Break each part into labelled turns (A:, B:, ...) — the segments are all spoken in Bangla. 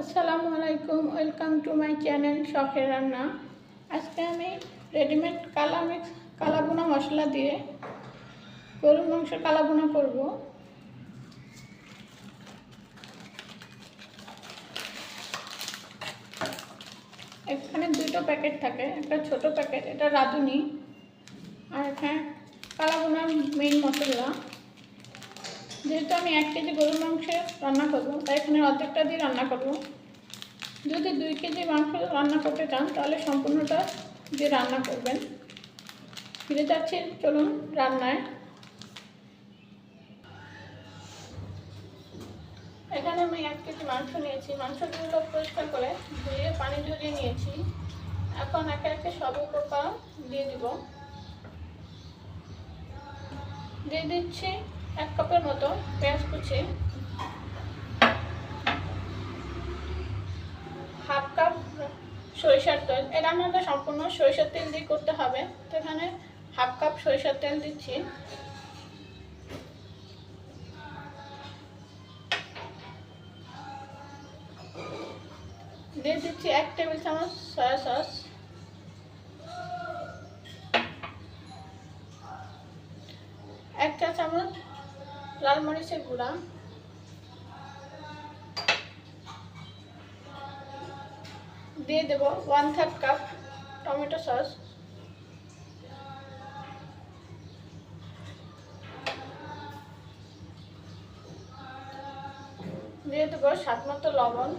A: আসসালামু আলাইকুম, ওয়েলকাম টু মাই চ্যানেল শখের রান্না। আজকে আমি রেডিমেড কালা মিক্স, কালা বোনা মশলা দিয়ে গরুর মাংস কালা বোনা করব। এখানে দুটো প্যাকেট থাকে, একটা ছোট প্যাকেট, এটা রাঁধুনি। আর এখানে কালা বোনার মেইন মশলা। যেহেতু আমি এক কেজি গরুর মাংস রান্না করব, তাই এখানে অর্ধেকটা দিয়ে রান্না করব। যদি দুই কেজি মাংস রান্না করতে চান, তাহলে সম্পূর্ণটা দিয়ে রান্না করবেন। ফিরে যাচ্ছি, চলুন রান্নায়। এখানে আমি এক কেজি মাংস নিয়েছি। মাংসগুলো পরিষ্কার করে ধুয়ে পানি ঝরিয়ে নিয়েছি। এখন একে একে সব উপকরণ দিয়ে দিব। দিয়ে দিচ্ছি এক কাপের মতো পেঁয়াজ কুচি, হাফ কাপ সরিষার তেল। এই রান্নাটা সম্পূর্ণ সরিষার তেল দিয়ে করতে হবে। তো এখানে হাফ কাপ সরিষার তেল দিচ্ছি। দিয়ে দিচ্ছি এক টেবিল চামচ সয়া সস। এক চা চামচ লাল মরিচের গুঁড়া। দিয়ে দেব one third cup tomato sauce দিয়ে দেবো স্বাদ মতো লবণ।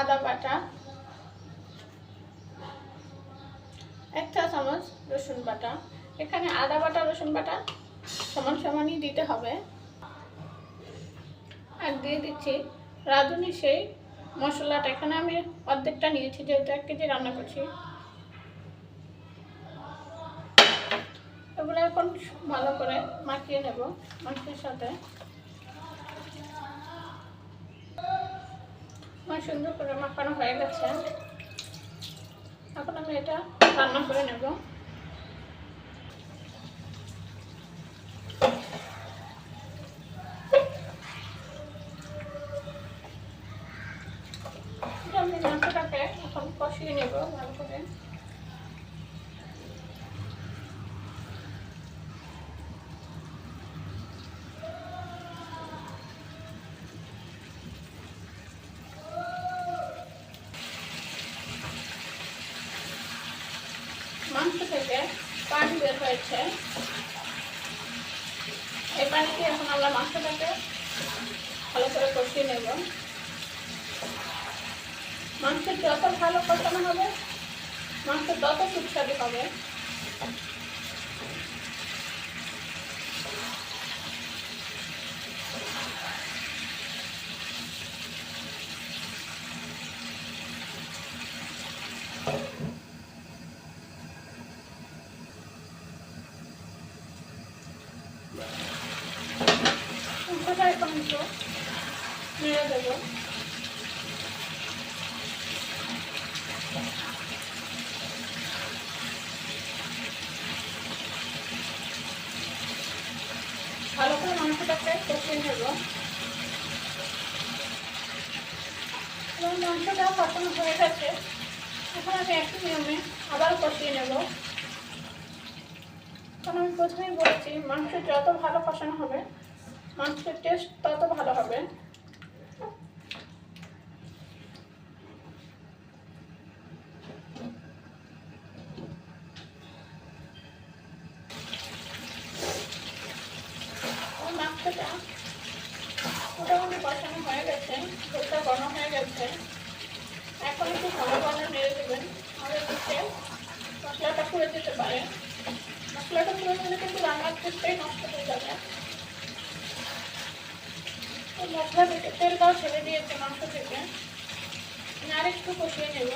A: আদা বাটা এক চা চামচ রসুন বাটা। এখানে আদা বাটা, রসুন বাটা সমান সমানই দিতে হবে। আর দিয়ে দিচ্ছি রাঁধুনি সেই মশলাটা। এখানে আমি অর্ধেকটা নিয়েছি, যেহেতু এক কেজি রান্না করছি। এগুলো এখন ভালো করে মাখিয়ে নেব মাংসের সাথে। আমার সুন্দর করে মাখানো হয়ে গেছে। এখন আমি এটা রান্না করে নেব আমি মাংসটাকে এখন কষিয়ে নেব ভালো করে মাংস থেকে পানি বের হয়েছে। এই পানি দিয়ে এখন আমরা মাংসটাকে ভালো করে কষিয়ে নেব। মাংস যত ভালো কষানো হবে মাংস তত সুস্বাদু হবে। মাংসটা একটু ভালো করে মাংসটাকে কষিয়ে নেব। এবং মাংসটা কষানো হয়ে গেছে। এখন আমি একই নিয়মে আবার কষিয়ে নেব। কারণ আমি প্রথমেই বলেছি মাংস যত ভালো কষানো হবে, মাংসের টেস্ট তত ভালো হবে। মোটামুটি হয়ে গেছে গরম হয়ে গেছে। এখন একটু ঘন ঘন নেড়ে দেবেন, আমাদের মশলাটা পুড়ে যেতে পারে। মশলাটা পুড়ে গেলে কিন্তু রান্নার টেস্টটাই নষ্ট হয়ে যাবে। তো মশলা তেলটাও ছেড়ে দিয়েছে মাংস থেকে। আর একটু কষিয়ে নেব।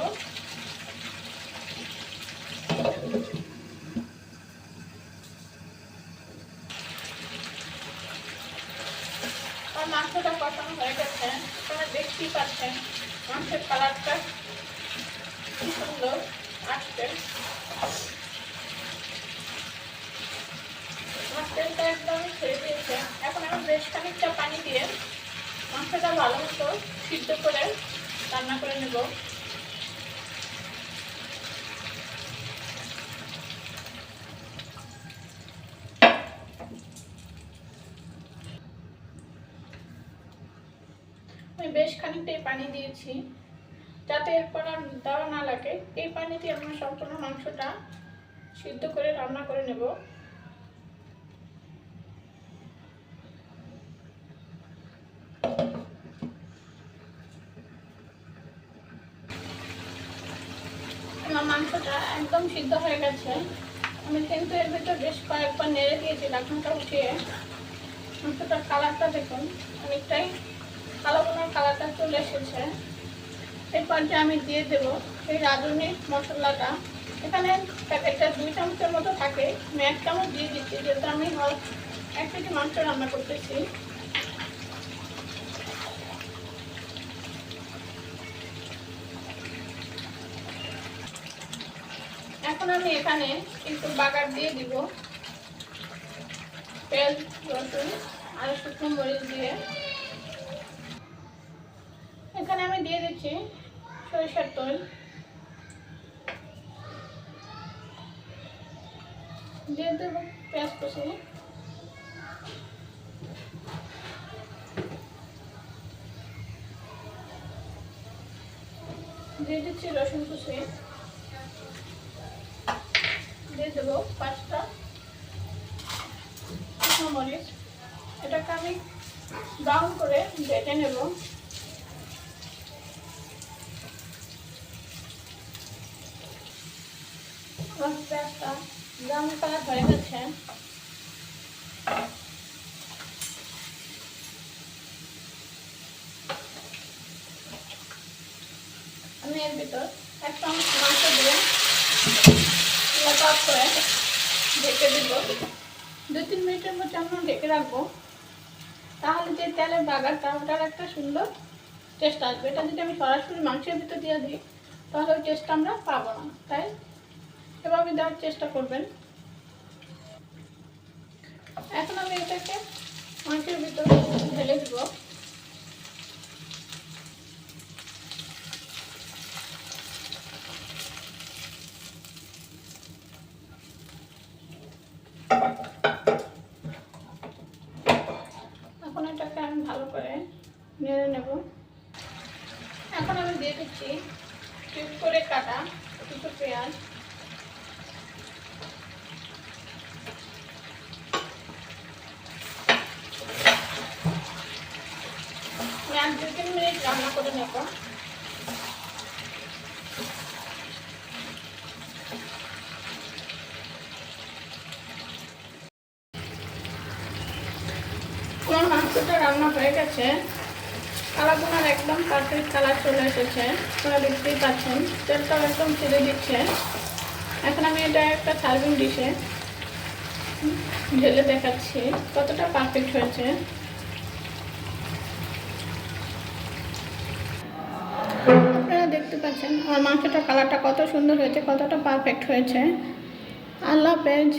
A: মাংসটা কষানো হয়ে গেছে। আপনারা দেখতেই পাচ্ছেন মাংসের কালারটা কি সুন্দর আসছে। মাংসটা ভালো মতো সিদ্ধ করে রান্না করে নেব। আমি বেশ খানিকটাই পানি দিয়েছি, যাতে এরপর আর দেওয়া না লাগে। এই পানি দিয়ে আমরা সম্পূর্ণ মাংসটা সিদ্ধ করে রান্না করে নেব আমার মাংসটা একদম সিদ্ধ হয়ে গেছে। আমি কিন্তু এর ভিতরে বেশ কয়েকবার নেড়ে দিয়েছি ঢাকনাটা উঠিয়ে। মাংসটার কালারটা দেখুন, অনেকটাই কালো বোনার কালারটা চলে এসেছে। এরপর যে আমি দিয়ে দেবো সেই রাঁধুনি মশলাটা, এখানে প্যাকেটটা দুই চামচের মতো থাকে। আমি এক চামচ দিয়ে দিচ্ছি, যেহেতু আমি এক কেজি মাংস রান্না করতেছি। এখন আমি এখানে একটু বাগার দিয়ে দিব। পেঁয়াজ রসুন আর শুকনো মরিচ দিয়ে। এখানে আমি দিয়ে দিচ্ছি সরিষার তেল। দিয়ে দেবো পেঁয়াজ কুচি। দিয়ে দিচ্ছি রসুন কুচি। দিয়ে দেবো পাঁচটা শুকনো মরিচ এটাকে আমি ব্রাউন করে বেটে নেব। পেঁয়াজটা ব্রাউন কালার হয়ে গেছে। আমি এর ভিতর এক চামচ মাংস দিয়ে লক করে ঢেকে দিব। দু তিন মিনিটের মধ্যে আমরা ঢেকে রাখব। তাহলে যে তেলের বাগারটা, ওটার একটা সুন্দর টেস্ট আসবে। এটা যদি আমি সরাসরি মাংসের ভিতর দিয়ে দিই, তাহলে ওই টেস্টটা আমরা পাবো না। তাই এভাবে দেওয়ার চেষ্টা করবেন। এখন আমি এটাকে মাংসের ভিতর ঢেলে দিব এখন এটাকে আমি ভালো করে নেড়ে নেব এখন আমি দিয়ে দিচ্ছি কিউব করে কাটা পেঁয়াজ আমি মিনিট রান্না করে নেব। মাংসটা রান্না হয়ে গেছে। কালাগুনার একদম পারফেক্ট কালার চলে এসেছে। আপনারা দেখতেই পাচ্ছেন তেলটাও একদম ছেড়ে দিচ্ছে। এখন আমি এটা একটা সার্ভিং ডিশে ঢেলে দেখাচ্ছি, কতটা পারফেক্ট হয়েছে। আপনারা দেখতে পাচ্ছেন, আমার মাংসটার কালারটা কত সুন্দর হয়েছে, কতটা পারফেক্ট হয়েছে। আল্লাহ হাফেজ।